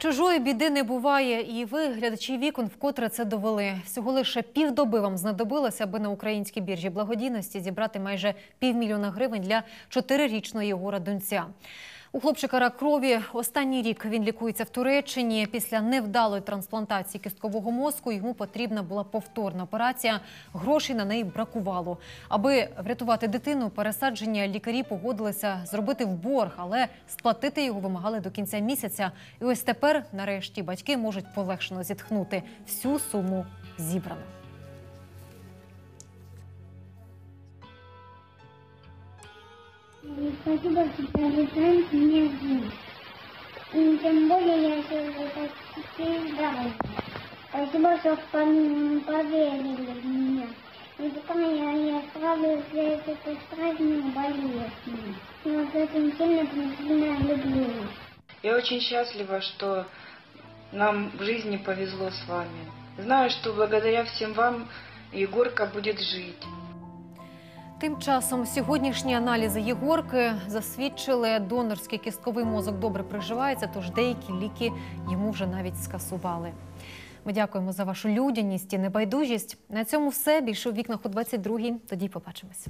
Чужої біди не буває, і ви, глядачі вікон, вкотре це довели. Всього лише півдоби вам знадобилося, аби на українській біржі благодійності зібрати майже півмільйона гривень для чотирирічного Єгора Дунця. У хлопчика рак крові останній рік він лікується в Туреччині. Після невдалої трансплантації кісткового мозку йому потрібна була повторна операція. Грошей на неї бракувало. Аби врятувати дитину, пересадження лікарі погодилися зробити в борг, але сплатити його вимагали до кінця місяця. І ось тепер, нарешті, батьки можуть полегшено зітхнути. Всю суму зібрано. Спасибо, что приобретаешь мне жизнь. И тем более я такие здоровья. Спасибо, что поверили в меня. И пока я, я справлюсь с этой страшной болезнью. Я вас очень сильно, сильно люблю. Я очень счастлива, что нам в жизни повезло с вами. Знаю, что благодаря всем вам Егорка будет жить. Тим часом сьогоднішні аналізи Єгорки засвідчили, донорський кістковий мозок добре приживається, тож деякі ліки йому вже навіть скасували. Ми дякуємо за вашу людяність і небайдужість. На цьому все. Більше у вікнах у 22-й. Тоді побачимось.